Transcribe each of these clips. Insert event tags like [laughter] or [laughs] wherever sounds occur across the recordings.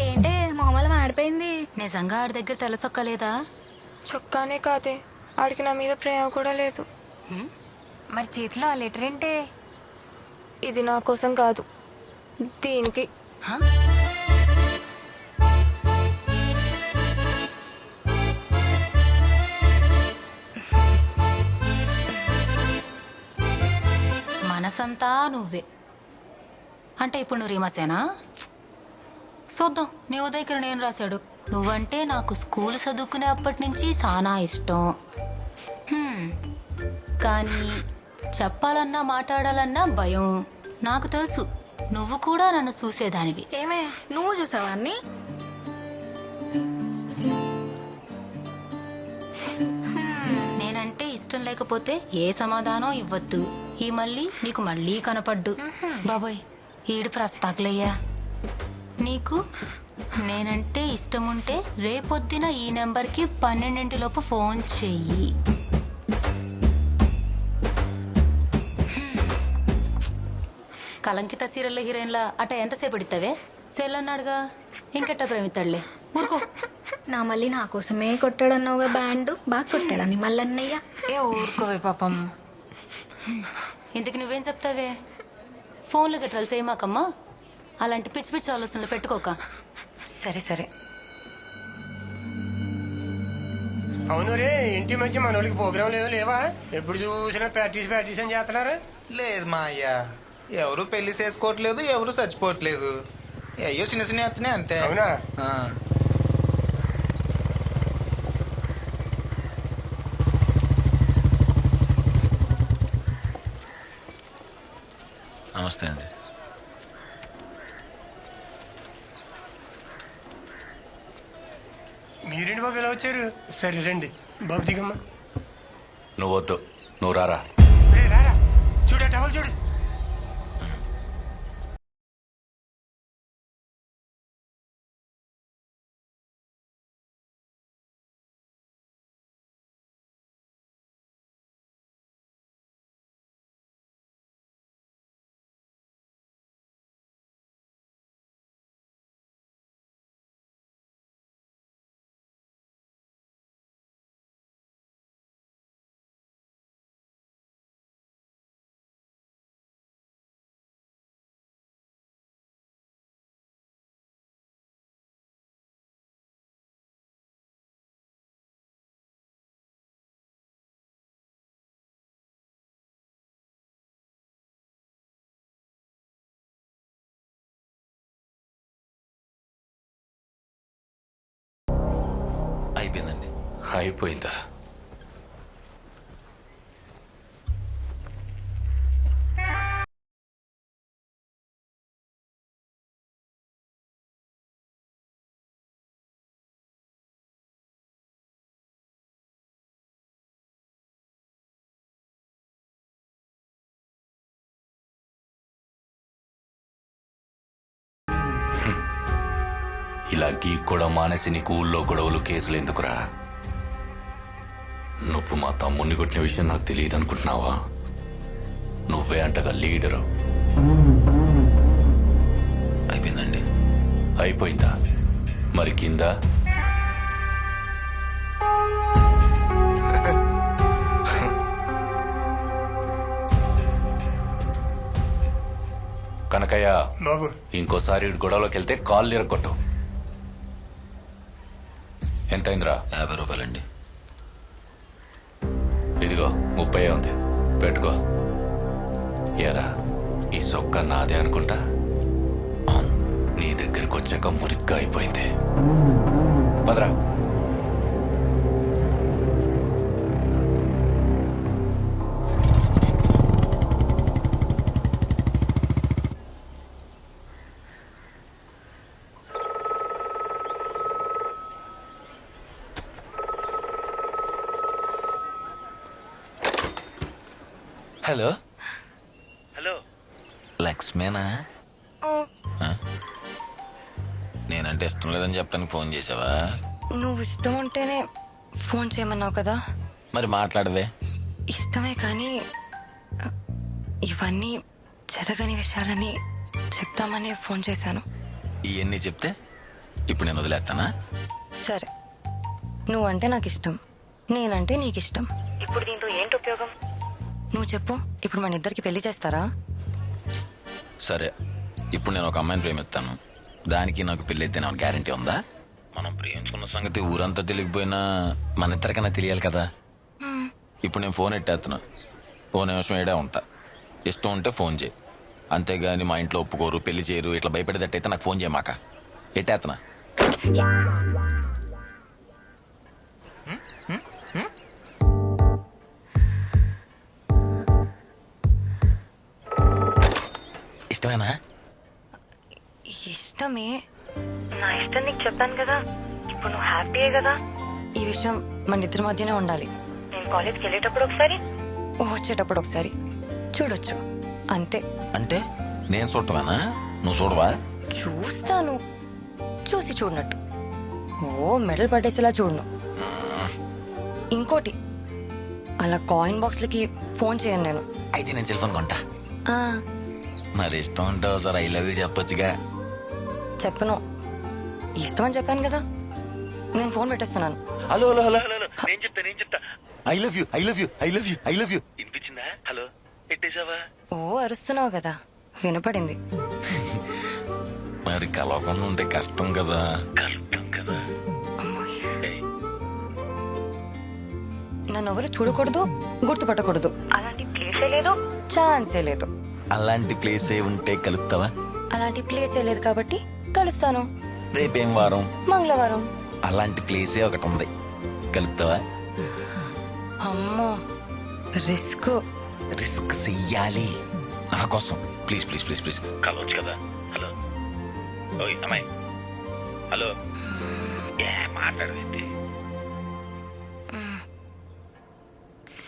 ఏంటే మొహమ్మల మాడిపోయింది. నిజంగా ఆడి దగ్గర తెలసొక్కలేదా? చొక్కానే కాదే. ఆడికి నా మీద ప్రేమ కూడా లేదు. మరి చేతిలో ఆ లెటర్ ఏంటే? ఇది నా కోసం కాదు. దీనికి. హ? మనసంతా నువ్వే. అంటే ఇప్పుడు నువ్వు రీమసేనా? చూద్దాం. నీ ఉదయకరు నేను రాశాడు? నువ్వంటే నాకు స్కూల్ చదువుకునే అప్పటి నుంచి చాలా ఇష్టం. కానీ చెప్పాలన్నా మాట్లాడాలన్నా భయం. నాకు తెలుసు. నువ్వు కూడా నన్ను చూసేదానివి. ఏమే? నువ్వు చూసావా అన్ని? నేనంటే ఇష్టం లేకపోతే ఏ సమాధానం ఇవ్వద్దు. ఈ మళ్ళీ నీకు మళ్ళీ కనపడ్డు. బాబోయ్ ఈడు ప్రస్తాకులయ్యా. నీకు నేనంటే ఇష్టం ఉంటే రేపొద్దున ఈ నెంబర్కి పన్నెండింటిలోపు ఫోన్ చెయ్యి. కలంకిత సీరియల్ హీరోయిన్ల అట ఎంతసేపు ఎడితావే? సెల్ అన్నాడుగా ఇంకెట్ట ప్రేమితాడులే ఊరుకో. నా మళ్ళీ నా కోసమే కొట్టాడన్నావుగా బ్యాండ్? బాగా కొట్టాడని మల్లన్నయ్య? ఏ ఊరుకోవే పాపం. ఇంతకు నువ్వేం చెప్తావే? ఫోన్లు గట్రాలు చేయమాకమ్మా. అలాంటి పిచ్చి పిచ్చి ఆలోచనలు పెట్టుకోక. సరే సరే. అవును రే ఇంటి మధ్య మనోళ్ళకి ప్రోగ్రాం లేవు లేవా? ఎప్పుడు చూసినా ప్రాక్టీస్ ప్రాక్టీస్ అని చేస్తున్నారు? లేదు మా అయ్యా ఎవరు పెళ్ళి చేసుకోవట్లేదు ఎవరు చచ్చిపోవట్లేదు. అయ్యో చిన్న చిన్న ఎత్తున్నాయి అంతే. అవునా? నమస్తే అండి. మీరేంటి బాబు ఇలా వచ్చారు? సరే రండి. బాబు దిగమ్మా. నువ్వు వద్దు. నువ్వు రారా. రే రారా. చూడు టవల్ చూడు. అయిపోయిందండి. అయిపోయిందా? ఇలా గీక్కోవడం మానేసి నీకు ఊళ్ళో గొడవలు కేసులు ఎందుకురా? నువ్వు మా తమ్ముడిని కొట్టిన విషయం నాకు తెలియదు అనుకుంటున్నావా నువ్వే అంటగా లీడరు. అయిపోయిందండి. అయిపోయిందా? మరి కింద? కనకయ్య బాబు. ఇంకోసారి గొడవలోకి వెళ్తే కాళ్ళు ఇరగొట్టు. ఎంతైందిరా? యాభై రూపాయలండి. ఇదిగో ముప్పై ఉంది. పెట్టుకో. ఎరా ఈ సొక్క నాదే అనుకుంటా? నీ దగ్గరికి వచ్చాక మురిగ్గా అయిపోయింది. భద్రా హలో. హలో. లక్ష్మేనా? నేనంటే ఇష్టం లేదని చెప్పడానికి ఫోన్ చేసావా నువ్వు ఇష్టం ఉంటేనే ఫోన్ చేయమన్నావు కదా. మరి మాట్లాడవే. ఇష్టమే కానీ ఇవన్నీ జరగని విషయాలని చెప్తామని ఫోన్ చేశాను. ఇవన్నీ చెప్తే ఇప్పుడు నేను వదిలేస్తానా? సరే. నువ్వంటే నాకు ఇష్టం. నేనంటే నీకు ఇష్టం ఇప్పుడు దీంతో ఏంటి ఉపయోగం? నువ్వు చెప్పు. ఇప్పుడు మన ఇద్దరికి పెళ్ళి చేస్తారా? సరే. ఇప్పుడు నేను ఒక అమ్మాయిని ప్రేమిస్తాను. దానికి నాకు పెళ్ళి అయితే నాకు గ్యారంటీ ఉందా? మనం ప్రేమించుకున్న సంగతి ఊరంతా తెలియకపోయినా మన ఇద్దరికైనా తెలియాలి కదా. ఇప్పుడు నేను ఫోన్ ఎట్టేస్తున్నా ఓ నిమిషం ఏడే ఉంటా. ఇష్టం ఉంటే ఫోన్ చేయి. అంతేగాని మా ఇంట్లో ఒప్పుకోరు పెళ్ళి చేయరు ఇట్లా భయపడేటట్టయితే నాకు ఫోన్ చేయమాక. ఎట్టేస్తున్నా ఇష్టమేనా? ఇష్టమే. నా ఇష్టం నీకు చెప్పాను కదా. ఇప్పుడు నువ్వు హ్యాపీయే కదా. ఈ విషయం మన ఇద్దరి మధ్యనే ఉండాలి. నేను కాలేజ్కి వెళ్ళేటప్పుడు ఒకసారి. వచ్చేటప్పుడు ఒకసారి. చూడొచ్చు. అంతే. అంటే నేను చూడటమేనా? నువ్వు చూడవా? చూస్తాను. చూసి చూడనట్టు. ఓ మెడల్ పట్టేసేలా చూడను. ఇంకోటి అలా కాయిన్ బాక్స్లకి ఫోన్ చేయను నేను. అయితే నేను సెల్ ఫోన్ కొంటా. ఆ, మరి ఇష్టం ఉంటే ఒకసారి ఐ లవ్ యూ చెప్పొచ్చుగా. చెప్పను. ఇష్టం అని చెప్పాను కదా. నేను ఫోన్ పెట్టేస్తున్నాను. హలో హలో హలో హలో నేను చెప్తా నేను చెప్తా. I love you I love you I love you I love you వినిపించిందా? హలో పెట్టేశావా? ఓ అరుస్తున్నావు కదా. వినపడింది. మరి కలవకుండా ఉంటే కష్టం కదా. కలుపుతాం కదా. నన్ను ఎవరు చూడకూడదు గుర్తుపట్టకూడదు. అలాంటి ప్లేసే లేదు. ఛాన్సే లేదు. అలాంటి ప్లేస్ ఏ ఉంటే కలుపుతావా? అలాంటి ప్లేసే లేదు కాబట్టి కలుస్తాను. రేపేం వారం? మంగళవారం. అలాంటి ప్లేసే ఒకటి ఉంది. కలుపుతావా? అమ్మో రిస్క్. రిస్క్ చెయ్యాలి. నా కోసం. ప్లీజ్ ప్లీజ్ ప్లీజ్ ప్లీజ్ కలవచ్చు కదా. హలో ఓయ్ అమ్మాయి. హలో ఏ మాట్లాడవేంటి?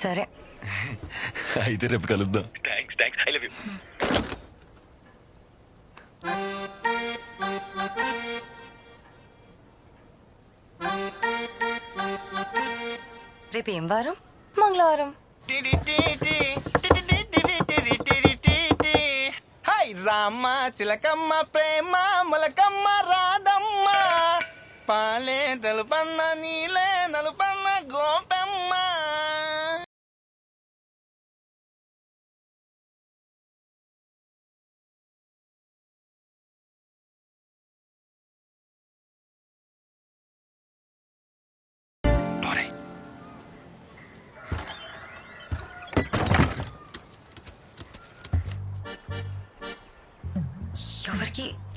సరే. అయితే రేపు కలుద్దాం. Thanks thanks I love you రేపు ఏం వారం? మంగళవారం. హాయ్ రామ చిలకమ్మ ప్రేమ మొలకమ్మ రాదమ్మ పాలే తెలుపన్న నీలే నలుపన్న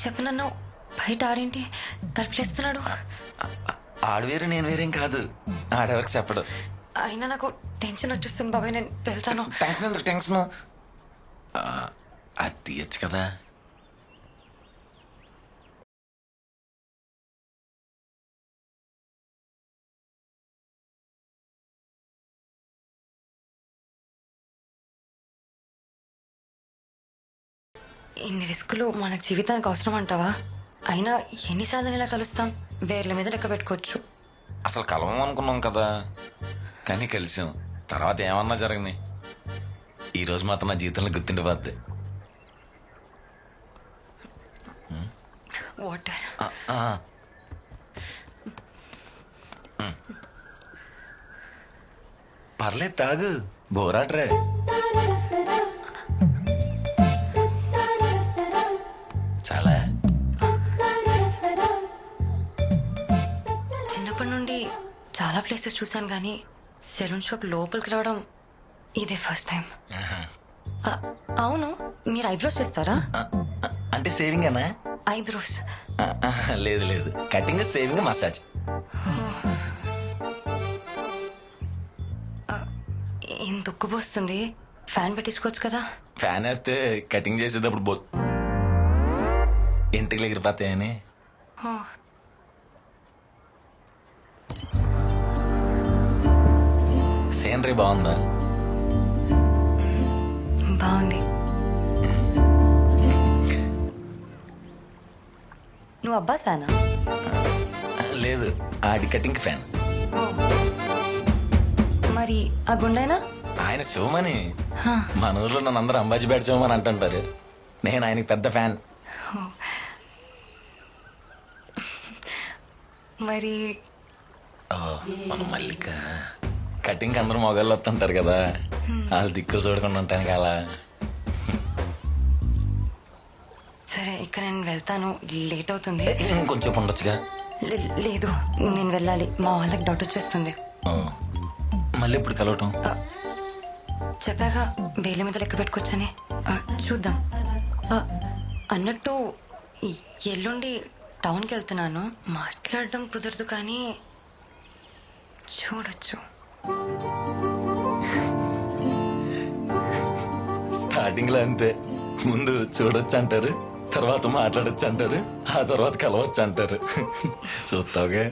చెప్పనన్నావు బయట ఆడేంటి? తలుపులేస్తున్నాడు. ఆడు వేరు నేను వేరేం కాదు. ఆడెవరికి చెప్పడు. అయినా నాకు టెన్షన్ వచ్చేస్తుంది బాబాయ్ నేను వెళ్తాను. ఎందుకు? థ్యాంక్స్ అది తీయచ్చు కదా. ఇన్ని రిస్కులు మన జీవితానికి అవసరం అంటావా? అయినా ఎన్నిసార్లు ఇలా కలుస్తాం? వేర్ల మీద లెక్క పెట్టుకోవచ్చు. అసలు కలవం అనుకున్నాం కదా. కానీ కలిసాం. తర్వాత ఏమన్నా జరగని ఈ రోజు మాత్రం నా జీవితంలో గుర్తుండిపోద్ది. వాటర్. పర్లేదు తాగు. బోరాట్రే చాలా ప్లేసెస్ చూశాను కానీ సెలూన్ షాప్ లోపలికి రావడం ఇదే ఫస్ట్ టైం. ఆ, అవును మీరు ఐబ్రోస్ చేస్తారా? అంటే సేవింగ్ అనా? ఐబ్రోస్. లేదు లేదు. Cutting shaving massage. ఏం దుక్కుపోస్తుంది ఫ్యాన్ పెట్టించుకోవచ్చు కదా? ఫ్యాన్ వేస్తే కటింగ్ చేసేటప్పుడు బో ఇంటికి ఎగిరిపోతాయని ఓ, సీనరీ బాగుందా? బాగుంది. నువ్వు అబ్బాస్ ఫ్యానా? లేదు ఆడి కటింగ్ ఫ్యాన్. మరి ఆ గుండైనా? ఆయన శివమని. మన ఊర్లో నన్ను అందరూ అంబాజీ బ్యాట్ శివమని అంటుంటారు. నేను ఆయనకి పెద్ద ఫ్యాన్. మరి ఓ, మన మల్లిక. కటింగ్ అందరూ మొగాళ్ళు వస్తుంటారు కదా. వాళ్ళు దిక్కులు చూడకుండా ఉంటాను అలా సరే ఇక నేను వెళ్తాను. లేట్ అవుతుంది. ఇంకొంచెం ఉండొచ్చుగా. లేదు నేను వెళ్ళాలి. మా వాళ్ళకి డౌట్ వచ్చేస్తుంది. మళ్ళీ ఇప్పుడు కలవటం? చెప్పాగా వేలి మీద లెక్క పెట్టుకోవచ్చని చూద్దాం. అన్నట్టు ఎల్లుండి టౌన్కి వెళ్తున్నాను. మాట్లాడడం కుదరదు కానీ చూడొచ్చు. స్టార్టింగ్లో అంతే. ముందు చూడొచ్చు అంటారు తర్వాత మాట్లాడొచ్చు అంటారు ఆ తర్వాత కలవచ్చు అంటారు [laughs] చూస్తావుగా?